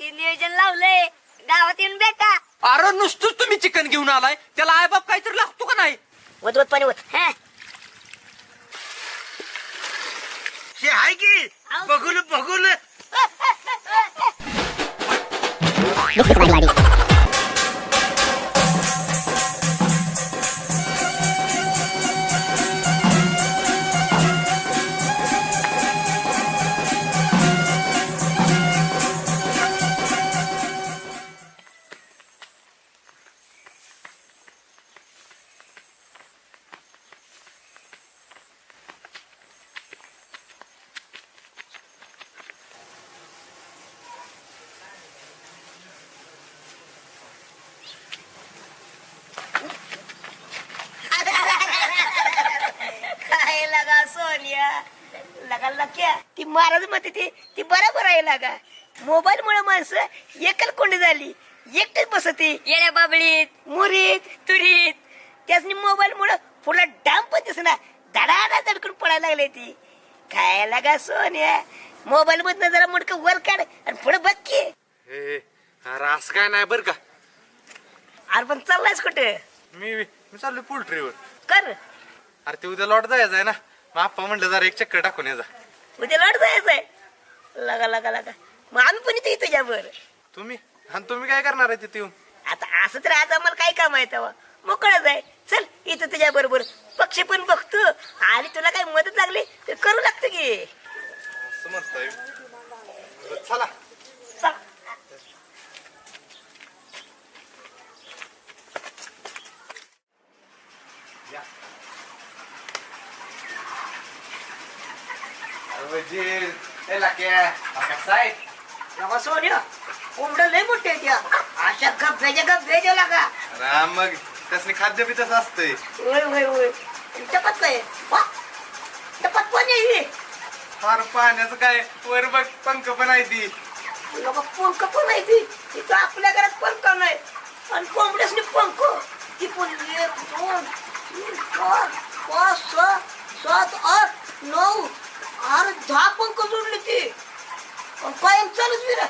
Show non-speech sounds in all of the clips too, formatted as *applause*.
Party नियोजन लावलंय. गावात येऊन भेटा. अरे नुसतंच तुम्ही चिकन घेऊन आलाय. त्याला आई बाप काहीतरी लागतो का नाही? वत वत पाणी वत हा. हे आहे की? बघून बघून. *laughs* म्हणते ती. ती बरोबर आहे लागा मोबाईल मुळे माणसं एकल कोंडी झाली. एकटेच बसते. येण्या बाबळीत मुरीत. तुरीत. त्यासनी मोबाईल मुळे पुढे डाम पण दिसना. धडाधा धडकून पडायला लागले ती. काय लागा सोनिया मोबाईल मधनं जरा मुडकं वर काढ आणि पुढे बघ की. हे अरे असं काय नाही बरं का? अरे पण चाललायस कुठे? मी मी चाललोय पोल्ट्रीवर. कर. अरे ते उद्या लॉट जायचं आहे ना. मग आप्पा म्हणलं जरा एक चक्कर टाकून ये जा उद्या लढ जायचंय. लगा लगा लगा. मग आम्ही पण इथे तुझ्यावर तुम्ही? आणि तुम्ही काय करणार आहे तिथे येऊन? आता असं तर आज आम्हाला काय काम आहे तेव्हा? मोकळच आहे. चल इथं तुझ्या बरोबर पक्षी पण बघतो. आणि तुला काही मदत लागली तर करू लागतो की. असं म्हणताय. चल. लगा सोन्या कोंबडं लय मोठे आहेत या अशा गप्प्याच्या गप्पे देऊ लागा राम मग त्यासनी खाद्य बी तसं असतंय होय होय होय टपत काय वा टपत पण आहे फार पाण्याचं काय वर बघ पंख पण आहे ती लगा पंख पण आहे ती इथं आपल्या घरात पंख नाही आणि कोंबड्यासनी पंख ती पण एक दोन तीन चार पाच सहा सात आठ नऊ अरे दहा पंख जोडले ती? आणि कायम चालूच विरा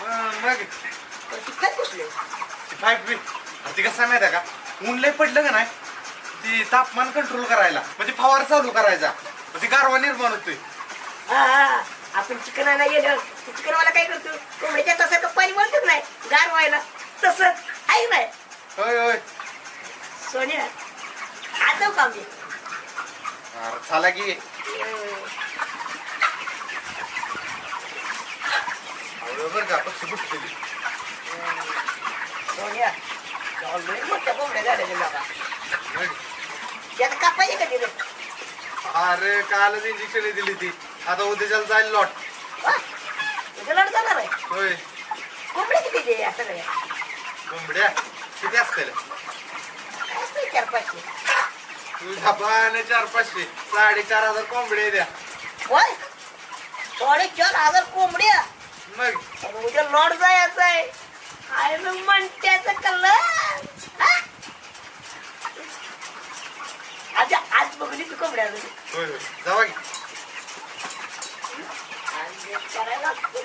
मग? ती काय बसले फाईव्ह बी? ती कसं आहे माहिती आहे का? ऊन लय पडलं का नाही? ती तापमान कंट्रोल करायला. म्हणजे फवार चालू करायचा. ती गारवा निर्माण होतोय. हा हा. आपण चिकन आणायला गेलो चिकनवाला काय करतो? कोंबड्याच्या तसं पाणी वळतच नाही. गार व्हायला. तसं आहे नाही होय होय. सोनिया आता का मी अरे चला की. बरोबर का पक्षी बुटलेली सोनिया जाऊ लय मोठ्या कोंबड्या झाल्या ते बाबा त्यात कापायचे का तिथे अरे कालच इंजेक्शन दिली ती. आता उद्याच्याला जाईल लॉट तुझं लढ जाणार आहे. होय. कोंबड्या किती दे या सगळ्या कोंबड्या? किती असतील? काय असतं चार पाचशे. तुझ्या पाहणे चार पाचशे साडेचार हजार कोंबड्या द्या. होय? साडे चार हजार कोंबड्या? मग? अरे उद्या लॉड जायचं आहे. आहे मग म्हणत्याचं कलर? आज आज बघली तू कोंबड्या अजून. होय होय. जावा की. आणि करायला लागतं.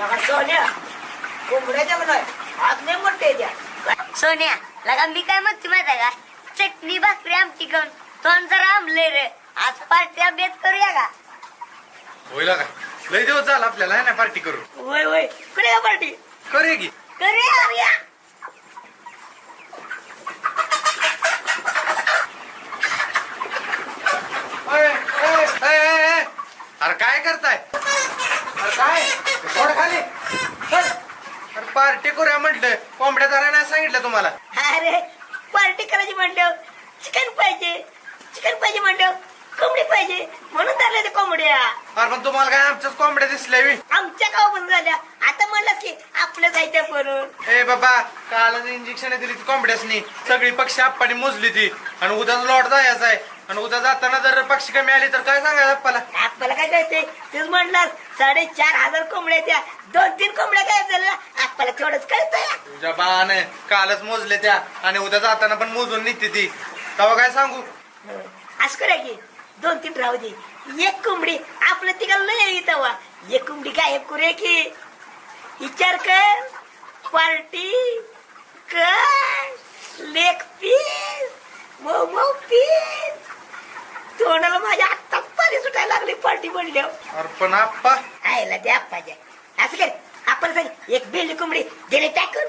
लगा सोन्या कोंबड्याच्या म्हणा आज नाही मोठे द्या सोन्या लगा मी काय म्हणते माहिती आहे का? चटणी भाकरी आमटी करून तोंड जरा आंबले रे. आज पार्टी बेत करूया का? होईल का? लय दिवस झाला आपल्याला है ना पार्टी करू होय होय. कुठे का पार्टी? करूया की. करूया ओय, ओय. अरे काय करताय? अरे काय? थोडं खाली. अरे पार्टी करूया म्हटलं. कोंबड्या नाही सांगितलं तुम्हाला. अरे पार्टी करायची म्हणल्यावर चिकन पाहिजे. चिकन पाहिजे म्हणल्यावर कोंबडी पाहिजे. म्हणून धरले ते कोंबड्या. अरे पण तुम्हाला काय आमच्याच कोंबड्या दिसल्या बी? आमच्या गाव बंद झाल्या. आता म्हणलं की आपल्या जायचं करून ए बाबा कालच इंजेक्शन दिली ती कोंबड्यासनी. सगळी पक्षी आप्पाने मोजली ती. आणि उद्याच लॉट जायचं आहे. आणि उद्या जाताना जर पक्षी कमी आली तर काय सांगायचं आप्पाला? आपल्याला काय कळते तूच म्हणलास साडेचार हजार कोंबड्या त्या दोन तीन कोंबड्या काय झाल्या आपल्याला तेवढंच कळतंय तुझ्या बाने कालच मोजले त्या. आणि उद्या जाताना पण मोजून निघते ती. तेव्हा काय सांगू? असं करूया की दोन तीन राहू दे. एक कोंबडी आपलं तिघाला नाही येईल तेव्हा एक कोंबडी गायब करूया की. विचार कर. पार्टी कर. Leg piece. मऊ पीस. तोंडाला माझ्या आत्ताच पाणी सुटायला लागली पार्टी म्हणल्यावर अरे पण आप्पा. आयला द्या पाहिजे असं कर आपण सांग एक बेली कोंबडी दिले टाकून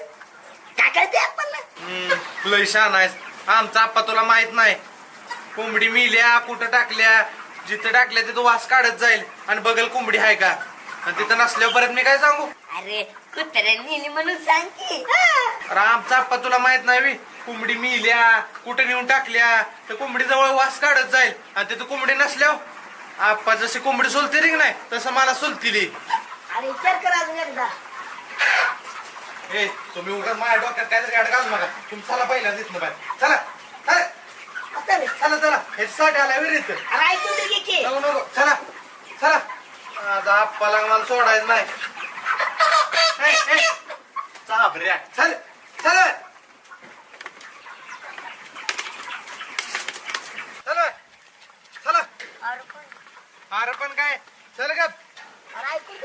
टाकायचं ते आपल्याला. हम्म, लय छान आहेस. आमचा आप्पा तुला माहीत नाही. कोंबडी मिल्या कुठं टाकल्या जिथं टाकल्या तिथं वास काढत जाईल. आणि बघल कोंबडी आहे का? आणि तिथं नसल्यावर परत मी काय सांगू? अरे कुत्र्या नेली म्हणून सांग की अरे आमचा आप्पा तुला माहीत नाही बी. कोंबडी मिल्या कुठं नेऊन टाकल्या तर कोंबडी जवळ वास काढत जाईल. आणि तिथं कोंबडी नसल्यावर आप्पा जशी कोंबडी सोलते रे की नाही तसं मला सोलतील अरे विचार कर अजून एकदा. ए तुम्ही उगाच माझ्या डोक्यात काहीतरी गाड घालू नका तुम्ही चला पहिला दिसलं पाहिजे चला. आता रे. चला चला. हे साठी आला विहिरीत अरे ऐकून तरी घे की. नको नको. चला. चला. आज आप्पाला मला सोडायचं नाही. चाबऱ्या चल चल चला चला अरे पण काय चल ग अरे ऐकून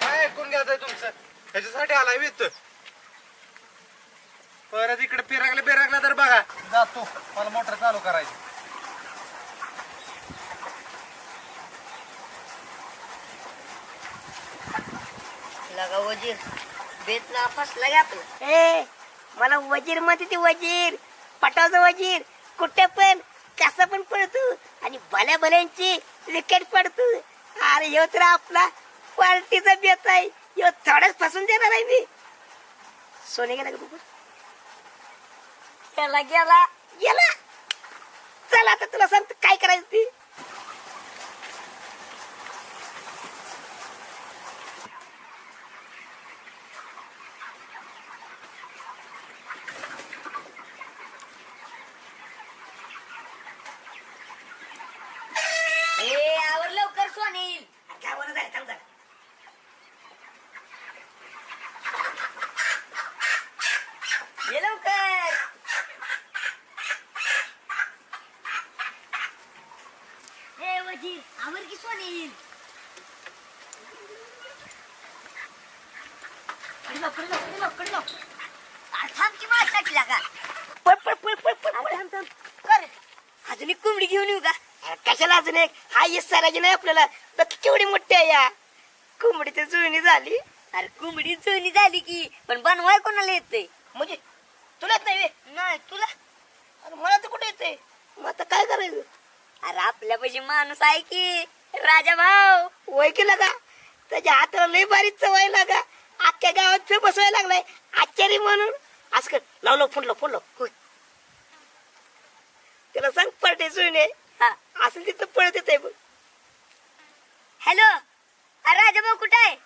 काय ऐकून घ्यायचंय तुमचं ह्याच्यासाठी आलाय वित परत इकडे फिरागला बिरागला तर बघा जातो मला मोटर चालू करायची लगा वजीर बेत ना फसला गे आपला. ए मला वजीर म्हणते ती वजीर पटावचा वजीर कुठे पण कसा पण पडतो आणि भल्या भल्यांची विकेट पडतो. अरे ह्यो तर आपला पार्टीचा बेत आहे. ह्यो थोडंच फसून देणार आहे मी. सोने गेला का तू गेला गेला. गेला. चल आता तुला सांगतो काय करायचं ती ए आवर लवकर सोनील काय बोला झालं थांब जरा. ये लवकर ए वजीर आवर की सोनील पुढे जाऊ, पुढे जाऊ, पुढे जाऊ, पुढे जाऊ. अरे थांब की माझ्यासाठी लागा. पळ, पळ, पळ, पळ, पळ, अरे पळ. थांब थांब. कर. अजून एक कोंबडी घेऊन येऊ का? अरे कशाला अजून एक? हा येस सराजी नाही आपल्याला. बघ केवढी मोठी आहे या. कोंबडी तर जुळणी झाली. अरे कोंबडी जुनी झाली की पण बनवाय कोणाला येते म्हणजे तुला येत नाही बे? नाही तुला. अरे मला तर कुठे येते मग आता काय करायचं? अरे आपल्या पैसे माणूस आहे की राजा भाऊ. वय केलं का? त्याच्या हाताला लय बारीक चवाय लागा अख्ख्या गावात फे बसवायला लागलाय. आचारी म्हणून. असं कर. लावलो फोन लाव फोन लाव होय. त्याला सांग पडते जुळणे. हा. असं तिथं पळत येत आहे बघ. हॅलो. अरे राजा भाऊ कुठे आहे?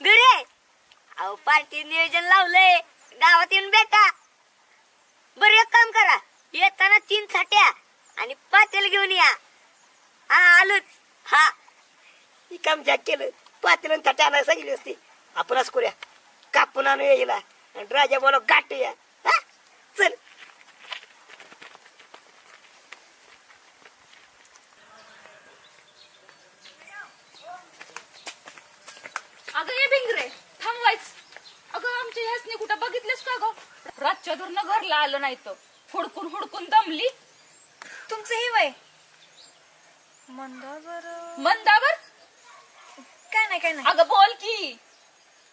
घरी आहे? अहो पार्टी नियोजन लावलंय. गावात येऊन भेटा. बरं एक काम करा. येताना तीन छाट्या आणि पातेल घेऊन या. हा आलोच. हा. ही काम जॅक केलं. पातेलं ताटे आणायला सांगितली असती. आपण असं करूया. कापून आणूया हिला. आणि राजा बोला गाठूया हा? चल. अगं ये भिंगरे. थांबवायच. अगं आमच्या ह्यासने कुठं बघितलेस का ग? रातच्या धरणं घरला आलं नाही तर. हुडकून हुडकून दमली. तुमचं ही वय? मंदावर मंदावर? काय नाही काय नाही. अगं बोल की.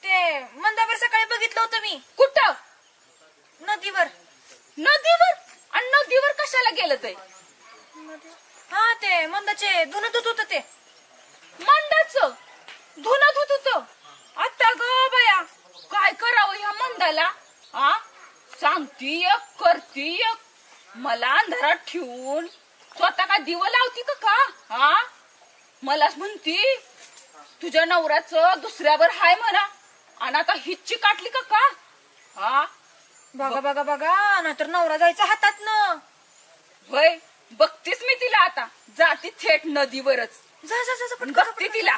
ते मंदावर सकाळी बघितलं होतं मी. कुठं? नदीवर. नदीवर? आणि नदीवर कशाला गेलं ते? हा ते मंदाचे धुन धुत होत ते. मंदाच? धुनत धुत होत? आता ग बया काय करावं ह्या मंदाला? आ? सांगती एक करती एक. मला अंधारात ठेवून स्वतः का दिवं लावती का का? हा मलाच म्हणती तुझ्या नवऱ्याचं दुसऱ्यावर हाय म्हणा. आणि आता हिच्ची काटली का का? हा? बघा बघा बघा नाहीतर नवरा जायचा हातात न होय बघ थेट नदीवरच. जा जा जा, जा पटकन, बघते पटकन. तिला.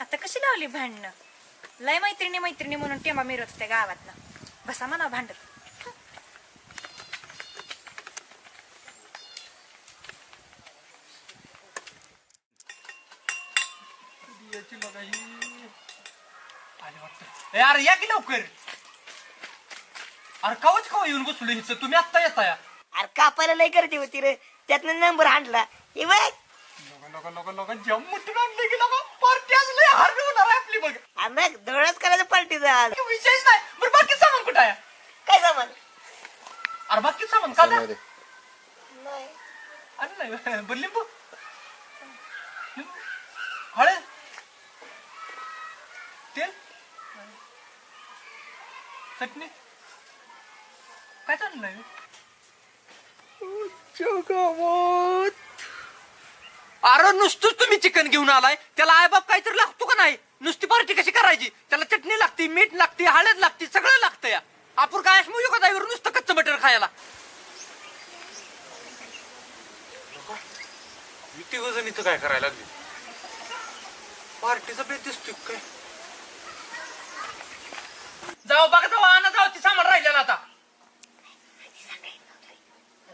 आता कशी लावली भांडणं? लय मैत्रिणी मैत्रिणी म्हणून टेमा मिरत होत्या गावात बसा म्हणा भांडत. ए, अरे या की लवकर? अरे कवच कवा येऊन बसलो हिचं? तुम्ही आत्ता येता या अरे कापायला लय गर्दी होती रे. त्यातनं नंबर हाणला हे बघ. लोक लोक लोक लोक जम मुठून आणले की लोक पार्टी आज लय हारली होणार आहे आपली बघ. आणि मग धडच करायचं पार्टीचा आज. विषयच नाही. बरं बाकी सामान कुठं आहे? काय सामान? अरे बाकी सामान का नाही अरे नाही. बरं लिंबू. लिंबू. हळद. तेल? चटणी? काय चाललंय? अरे नुसतंच तुम्ही चिकन घेऊन आलाय. त्याला आईबाप काहीतरी लागतो का नाही? नुसती पार्टी कशी करायची? त्याला चटणी लागते मीठ लागते हळद लागते सगळं लागतं या. आपण काय असं का नाही नुसतं कच्चं मटण खायला. तिघ जण इथं काय करायला लागली? पार्टीचा बेत दिसतोय काय? जाऊ बघा जाऊ आणा जाऊ ती सामान राहिलेलं आता.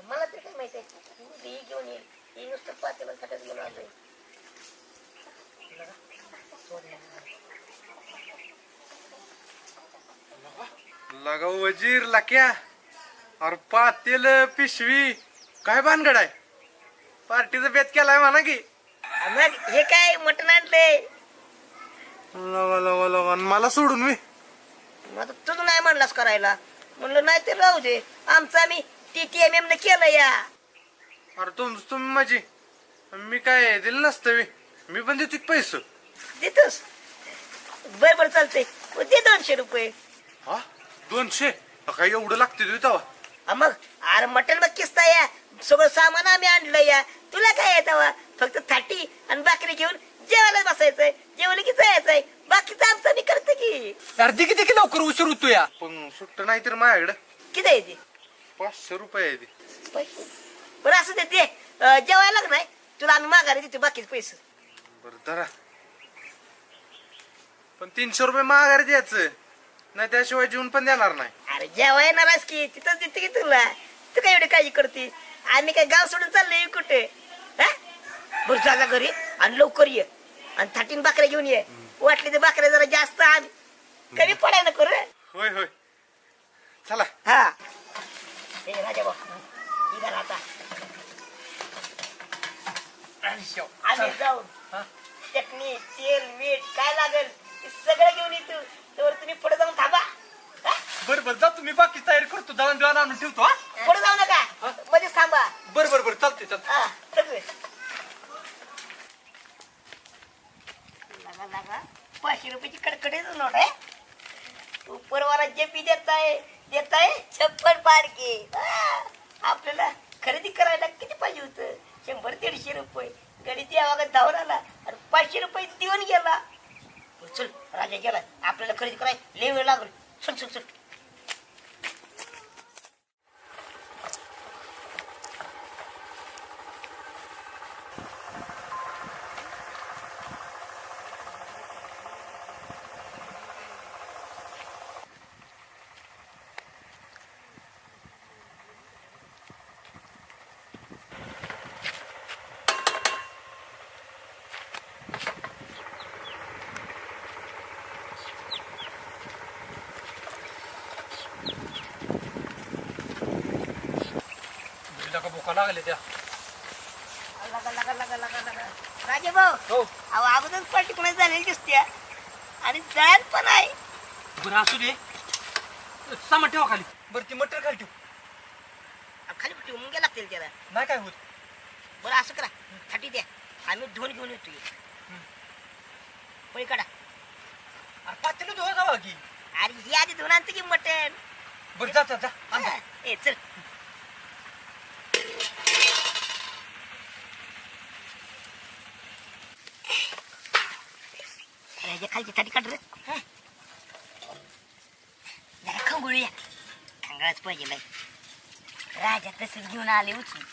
मला तरी काय माहिती आहे? घेऊन येईल ही नुसतं पातेलं ताटात घेऊन आलोय. लगा वजीर लाक्या. अरे पातेल पिशवी. काय भानगड आहे? पार्टीचा बेत केलाय म्हणा की. मग हे काय मटण आणलंय? लगा लगा लगा आणि मला सोडून मी. मग आता तूच नाही म्हणलास करायला. म्हणलं नाही ते राहू दे. आमचं आम्ही टी टी एम एम न केलं या. अरे तुम तुम्ही माझी. मी काय दिलं नसतं मी मी पण देतो की पैसे. देतोस? बर बर चालतंय. मग दे दोनशे रुपये. हा? दोनशे? काय एवढं लागते तुझी तेव्हा? हा मग अरे मटण मग किस्ता या. सगळं सामान आम्ही आणलं या. तुला काय येतं फक्त थाटी आणि भाकरी घेऊन जेवायला बसायचंय. जेवलं की जायचंय बाकीचं आमचं आम्ही करतो की अर्धी किती की लवकर उशीर होतो या पण सुट्ट नाही तर माझ्याकडं. किती आहे ते? पाचशे रुपये आहे ते. पैसे. बरं असं दे ते अं, जेवायला लाग नाही. तुला आम्ही माघारी देतो बाकीचे पैसे. बरं धरा. पण तीनशे रुपये माघारी द्यायचं. नाही त्याशिवाय जेवण पण देणार नाही. अरे जेवाय येणारच की? तिथंच देते की तुला? तू काय एवढी काळजी करते? आम्ही काय गाव सोडून चाललोय कुठे? हा? बरं जा जा घरी. आणि लवकर ये. आणि थाटीन बाकऱ्या घेऊन ये. वाटली तर बाकऱ्या जरा जास्त आण. कमी पडाय नको रे? होय होय. चला. हा. हे राजा भाऊ. आता. आम्ही जाऊन चटणी तेल मीठ काय लागेल ते सगळं घेऊन येतो. तर तुम्ही पुढे जाऊन थांबा? बर बर. जा तुम्ही बाकी तयारी करतो. जळण बिळण आणून ठेवतो हा? पुढे जाऊ नका. मध्येच थांबा. बर बर बर. चालते चालते हा लगा लगा पाचशे रुपयाची कडकडीच नोट आहे उपरवाला जे पी देत आहे देत आहे छप्पन आपल्याला खरेदी करायला किती पाहिजे होतं? शंभर दीडशे रुपये. गडी द्यावा धावून आला आणि पाचशे रुपये देऊन गेला. चल राजा गेला. आपल्याला खरेदी करायला लय वेळ लागल. चल चल चल. मुलीला का भुका लागले त्या. लगा लगा लगा लगा लगा राजे भाऊ हो. अहो अगोदर पार्टी कोणाची झालेली दिसते आणि जळण पण आहे. बरं असू दे. सामान ठेवा खाली. बरं ती मटर खाली ठेव. अहो, खाली ठेवून मुंग्या लागतील त्याला. नाही काय होत. बरं असं करा. थाटी द्या. आम्ही धुवून घेऊन येतो. पळी काढा. अरे पातेलं धुवा जावा की अरे ही आधी धुवून आणतो की मटण? बरं जा जा जा. आण जा. ए चल. ह्याच्या खालची थाटी काढ रे. जरा खंगुळूया खंगाळच पाहिजे बाई. राजा तसंच घेऊन आले उचलून.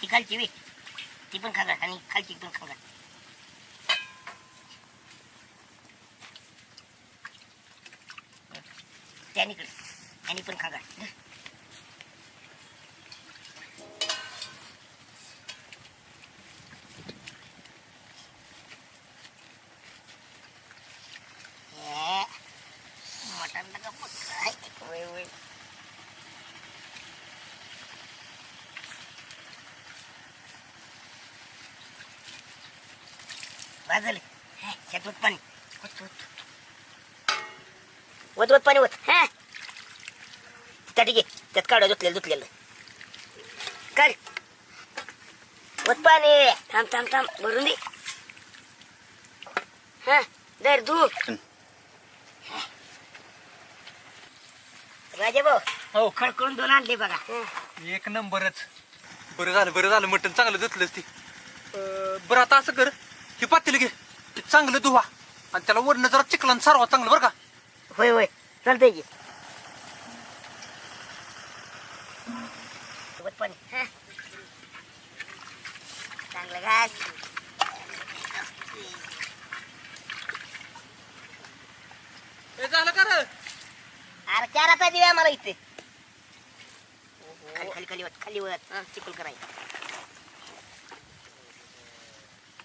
ती खालची वे. ती पण खागा आणि खालची पण खागा त्यानीकडे आणि पण खागा मटण नका पक्का वय वय बाजले त्यात वत पाणी. वत वत वत वत. पाणी वत. हा. त्या ठीक आहे त्यात काढा धुतलेलं धुतलेलं. काढ. वत पाणी. थांब थांब थांब. भरून दे. हा. दर धू. राजा भाऊ हो. खडकळून दोन आणले बघा. एक नंबरच. बरं झालं बरं झालं. मटण चांगलं धुतलंच ती. अं, बरं आता असं कर. हे पातेलं घे. ते चांगलं धुवा. आणि त्याला वरनं जरा चिकलान सारवा चांगलं बरं का. होय होय. चालतंय की. सोबत पाणी. हा. चांगलं घास. हे झालं का रे? अरे चार आता दिव्या मला इथे. खाली खाली खाली वत खाली वत. हं, चिकल करायचं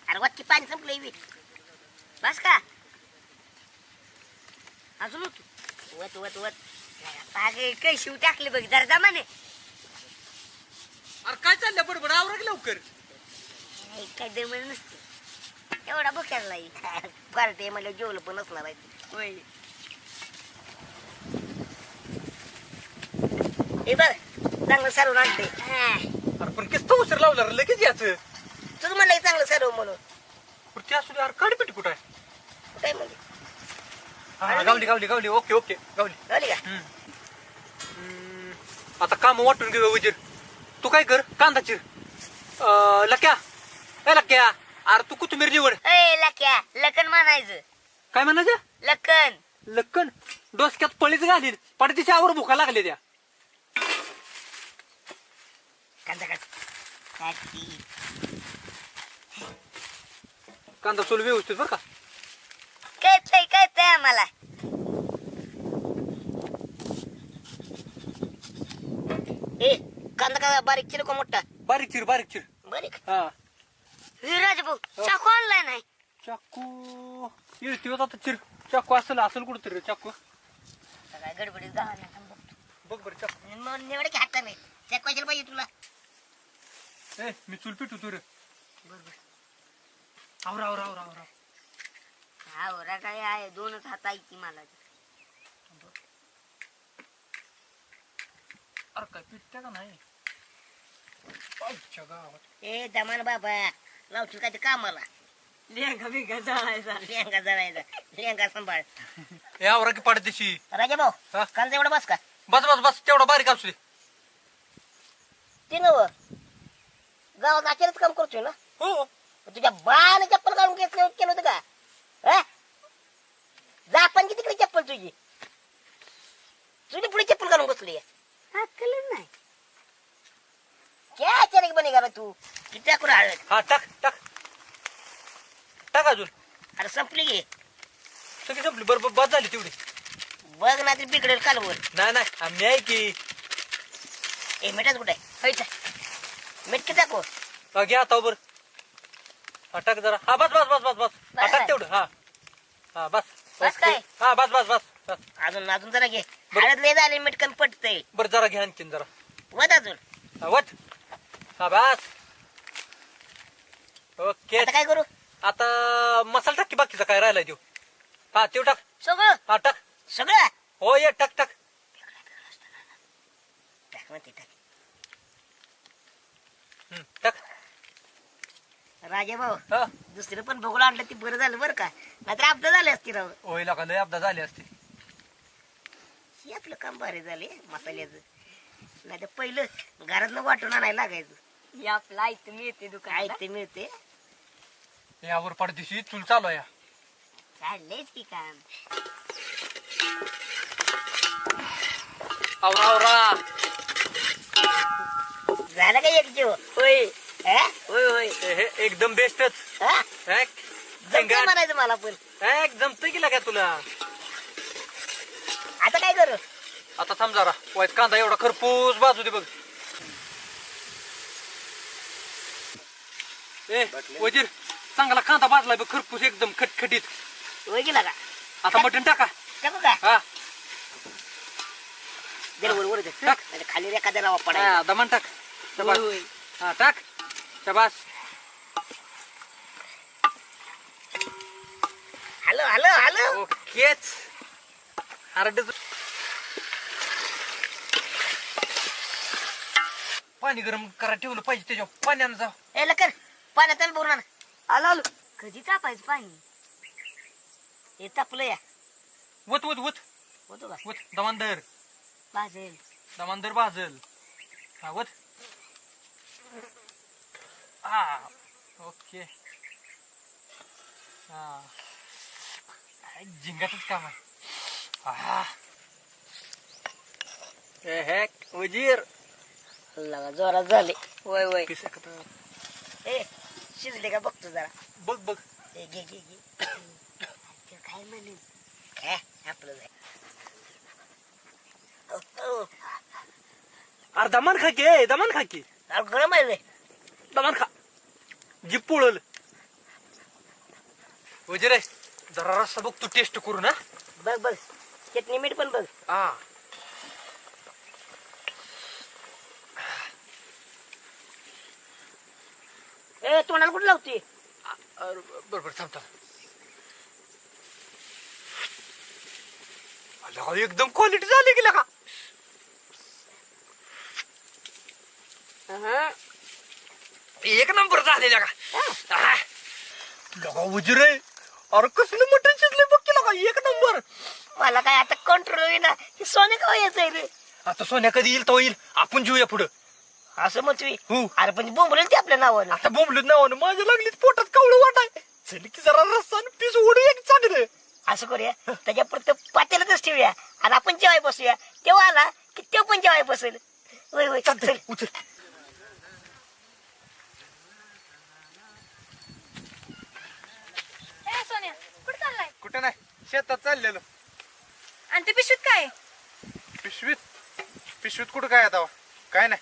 अरे वत की पाणी संपलंय बी बस का? अजून होत वत वत वत बागे काही शिव टाकले बघ जरा जमाने. अरे काय चाललंय बडबड? आवरा की लवकर. नाही, काय दमन नसते. एवढा बोक्याला नाही. *laughs* पार्टी मला जेवलं पण असणार आहे. होय. हे बघ चांगलं सारून आणते. अरे पण किस्त उशीर लावला रे? लगेच याचं तुझं म्हणलं चांगलं सारव म्हणून. पण ते असू दे अरे काढपेटी कुठं आहे? काय हा, गावली गावली गावली. Okay okay. गावली. झाली का? हम्म, आता काम वाटून घेऊ वजीर तू काय कर? कांदा चिर अं, लक्या. ए लक्या. अरे तू कोथिंबीर निवड. ए लक्या. लखन म्हणायचं. काय म्हणायचं? लखन. लक्कन डोसक्यात पळीच घालीन. पडतीच्या आवर भुका लागले त्या. कांदा काढ. कांदा सोल व्यवस्थित बरं का? कळतंय कळतंय आम्हाला. ए कांदा का बारीक चिर का मोठा? बारीक चिर बारीक चिर. बारीक? हा. विराज भाऊ चाकू आणलाय नाही. चाकू? येळती होता आता चिर. चाकू असेल असेल कुठं तरी चाकू. सगळ्या गडबडीत गावाला बघ बरं चाकू. निवड की हाता नाही चकवायला पाहिजे तुला. ए मी चूल पिटू तू रे आवरा आवरा आवरा आवरा. हा ओरा काय आहे? दोनच हात आहे की मला? अरे काय पिटत्या का नाही? आईच्या गावात. ए दमान बाबा लावशील काय ते कामाला? लेंगा बिंगा जळायचा. लेंगा जळायचा. लेंगा सांभाळ. ए आवरा की पाडदेशी राजा भाऊ हा? कांदा एवढा बस का? बस बस बस तेवढा बारीक असू दे ते नव गावात अचानक काम करतोय ना? हो. तुझ्या बाने चप्पल काढून घेतलं केलं होतं का? जा पण की तिकडे चप्पल तुझी. तुझी पुढे चप्पल घालून बसली अक्कलच नाही. क्या अचानक बने का तू? किती हळद हा टाक टाक. टाक अजून. अरे संपली गे सगळी संपली. बरोबर बस झाली तेवढी. बघ ना तरी बिघडेल कालवर नाही नाही आम्ही आहे की. ए मिठाच कुठे आहे? मीठ किती टाकू घ्या आता बर हा टाक जरा. हा बस बस बस बस बस. बस. टाक तेवढं. हा. हा बस. बस काय? हा बस बस बस बस. अजून अजून जरा घे. हळद लय झाले मीठ कमी पडतंय बरं जरा घ्या आणखीन जरा. वद अजून. हा वट हा बस. ओके. आता काय करू? आता मसाला टाक की बाकीचा काय राहिलाय देऊ? हा तेव टाक. सगळं? हा टाक. सगळं? हो ये टाक टाक. टाक म्हणते टाक. हम्म, टाक. राजा भाऊ हा? दुसरं पण भोगला आणलं ती बरं झालं बरं का? नाहीतर आपलं झाले असती राव. होय का लय अपदा झाली असते हे आपलं काम भारी झाले मसाल्याचं. नाही तर पहिलं घरातनं वाटून आणायला लागायचं. आपला इथं मिळते काय ते मिळते. यावर पडदिशी चूल चालू आहे. चाललंयच की काम. आवरा आवरा. झालं का एक जीव? होय. हा? होय होय. हे- हे एकदम बेस्टच हा? जमतंय म्हणायचं मला पण. एकदम गेला का तुला? आता काय करू? आता थांब जरा. वाईट कांदा एवढा खरपूस बाजू दे बघ. ए वजीर चांगला कांदा भाजलाय बघ खरपूस एकदम खटखटीत. होय गेला का? आता मटण टाका. टाकू का? हा. जरा वर वर दे. टाक. नाहीतर खाली एखाद्या नावा पडायला हा, दमन टाक. शबास होय, होय. हा टाक. शबास. Hello hello hello. ओकेच. हरड पाणी गरम करा ठेवलं पाहिजे त्याच्यावर. पाण्यानं जा. ए लकर पाण्यात बोरून आण. आलो आलो. कधी तापायचं पाणी? हे तापलं या. वत वत वत. होतो का वत दमांदर भाजेल. दमांदर भाजल. हा वत. हा ओके. हा. काय जिंगातच काम आहे. हेक वजीर लगा जोरात झाले. पिसा कथा. ए शिजले का बघतो जरा. बघ बघ. ए, घे घे घे. ते *coughs* काय म्हणेल काय आपलं जाय. अरे दमान खा की दमान खा की. अरे गरम आहे रे दमान खा. जीप पोळल. वजीर जरा रस्सा बघ तू टेस्ट करू ना बघ बघ. चटणी मीठ पण बघ. हा. ए तोंडाला कुठं लावते? बरोबर थांब थांब. एकदम क्वालिटी झाली की का एक नंबर झालेला का? लगा उजरे. अरे कसलं मटण शिजले बघ की लगा एक नंबर. मला काय आता कंट्रोल होईना. हे सोने का यायचंय रे आता सोन्या कधी येईल तो येईल. आपण जीवया पुढं. असं म्हणतोय? हो. अरे पण बोंबलेल ते आपल्या नावानं. आता बोंबलत नावानं. माझ्या लागलीच पोटात कावळं वाटाय चल की जरा रस्सा आणि पीस ओढू एक चांगलं. असं करूया. त्याच्या पुरतं पातेलातच ठेवूया. आणि आपण जेवाय बसूया. तेव्हा आला की तो पण जेवाय बसेल. होय होय चल. उचल ए सोन्या कुठं चाललाय कुठे नाही. शेतात चाललेलो. आणि ते पिशवीत काय? पिशवीत? पिशवीत कुठं काय आता? काय नाही.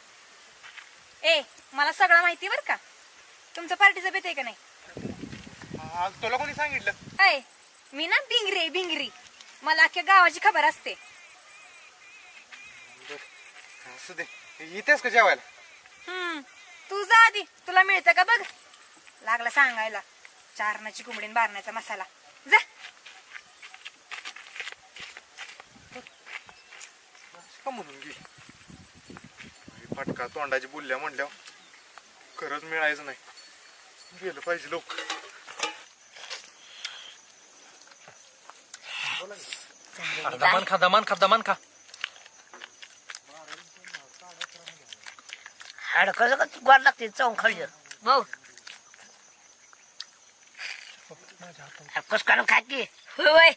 ए मला सगळं माहिती बरं का. तुमचं पार्टीचं बेत आहे का नाही? तुला कोणी सांगितलं? अय मी ना भिंगरी आहे, भिंगरी मला अख्ख्या गावाची खबर असते. असू दे. इथेच का जेवायला? हम्म तू जा आधी. तुला मिळतं का बघ? लागला सांगायला. चारणाची कोंबडीन बारण्याचा मसाला. जा का म्हणून घे फटका तोंडाची बुलल्या म्हणल्यावर खरंच मिळायचं नाही. गेलं पाहिजे लोक दमान खा दमान खा दमान खा. हाड कसं का गोड लागते चव खाल्लं बघ कस काढून खा की होय.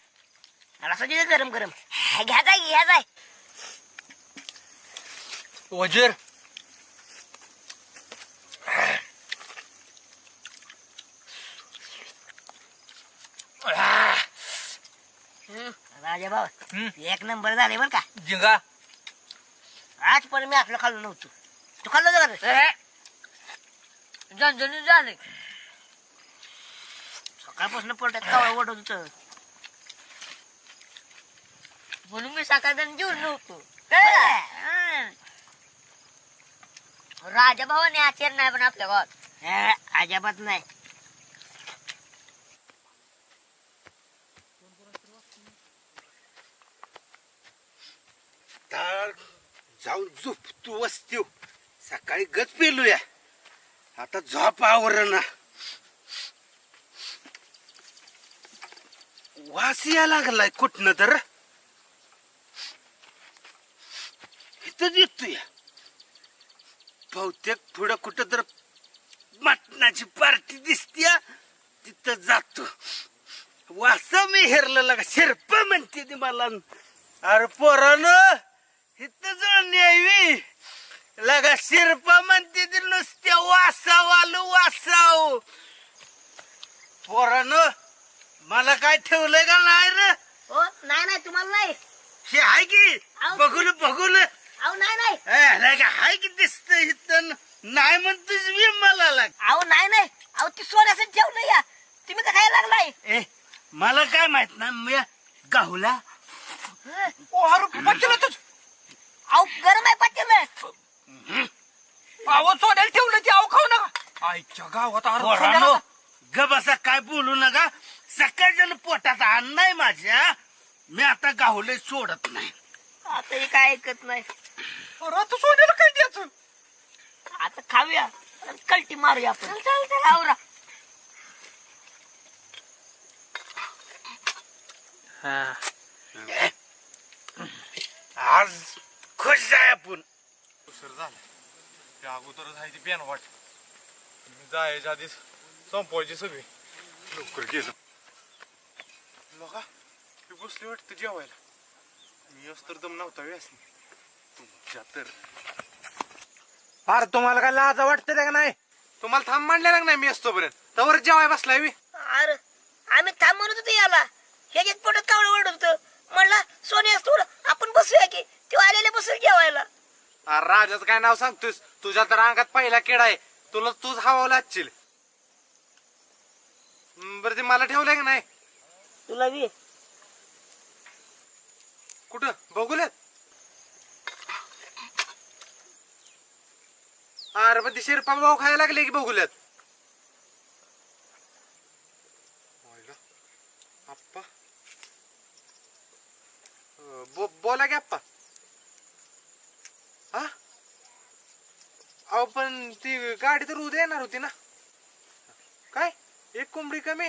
आणि असं गरम गरम. घ्या जाय घ्या जाय वजीर. राजा भाऊ. एक नंबर झाले बर का? जिंगा. आज पण मी आपलं खाल्लं नव्हतं. तू खाल्लं रे? झणझणीत झाले. सकाळपासून पोटात कावळा ओढत होतं. म्हणून मी सकाळजण जेवण नव्हतो. राजा भावाने आचार नाही पण आपल्या गावात. अजिबात नाही. तर जाऊन झोप तू वस्तीव हो. सकाळी गच पेलूया. आता झोप आवरण. वास या लागलाय कुठनं तर. इथंच या बहुतेक पुढं कुठं तर मटणाची पार्टी दिसतीया तिथं जातो. वास मी हेरलं लागा शिरप म्हणते ती मला. अरे पोरान इथं जण यावी लगा शिरप म्हणते ती नुसत्या वासाव आलो वासाव. पोरान मला काय ठेवलंय का नाही रे? हो नाही नाही तुम्हाला नाही. हे आहे की बघून बघून. अहो नाही नाही. हाय की दिसत इथं? नाही म्हणतोस मी मला लाग. अहो नाही नाही. अहो ती सोन्याचं ठेवलं या. तुम्ही का खायला लागलाय. ए मला काय माहीत ना मी गावला ओ अरे पाटील तूच अहो गरम आहे पाटील. आव सोन्याला ठेवलं ती आव खाऊ नका. आईच्या गावात अरे पोरानो सोन्याला- ग बसा काय बोलू नका. सकाळच्या पोटात अन्न नाही माझ्या. मी आता गावले सोडत नाही. आता हे काय ऐकत नाही. आता सोन्याला काय द्यायचं? आता खाऊया. आणि कल्टी मारूया आपण. चल चल आवरा. ए, आज खुश आहे आपण. उशीर झाला. ते अगोदरच आहे ती पेन वाट. मी जायच्या आधीच संपवायची सगळी. लवकर गेलो बघा ती बसली वाटतं जेवायला. मी असं तर दम नव्हता व्यासनी तुमच्या तर. अरे तुम्हाला काय लाजा वाटतं का नाही? तुम्हाला थांब मांडलेला का नाही मी असतो पर्यंत तवर जेवाय बसलाय मी. अरे आम्ही थांब म्हणत होतो याला. हे एक पोटात कावळं ओरडत होतं. म्हणला सोनी असतो आपण बसूया की? तेव्हा आलेले बसून जेवायला. अरे राजाचं काय नाव सांगतोस तुझ्या तर अंगात पहिला किडा आहे. तुला तूच हवावला लागशील. हम्म, बरं ते मला ठेवलंय का नाही? तुला बी कुठं? बघूल्यात? अरे मग ते शेरपा भाऊ खायला लागले की बघूल्यात? आप्पा. बो बोला की आप्पा. हा? अहो पण ती गाडी तर उद्या येणार होती ना. काय? एक कोंबडी कमी?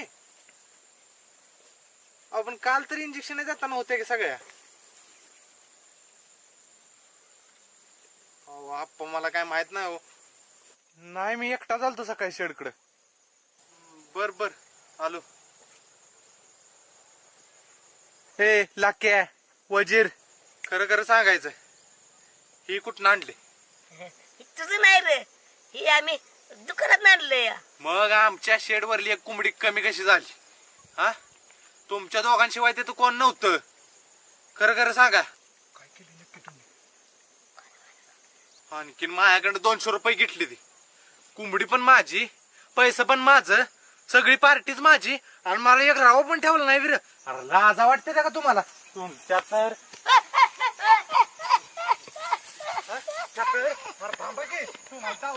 अहो पण काल तर इंजेक्शन जाताना होते की सगळ्या अहो आप्पा मला काय माहीत नाही हो. नाही मी एकटा चालतो सकाळी शेडकडे. बर बर. आलो. हे लाक्या वजीर. खरं खरं सांगायचं ही कुठं आणले? तुझं नाही रे. हे आम्ही दुकानात आणलंय. या मग आमच्या शेड वरली एक कोंबडी कमी कशी झाली? हा? तुमच्या दोघांशिवाय तिथं कोण नव्हतं? खरं खरं सांगा काय केली नक्की तुम्ही आणखीन माझ्याकडे दोनशे रुपये घेतली ती. कुंबडी पण माझी पैसे पण माझं सगळी पार्टीच माझी आणि मला एक राव पण ठेवलं नाही विर. अरे लाजा वाटते का तुम्हाला? तुमच्या तर. तुम्हाला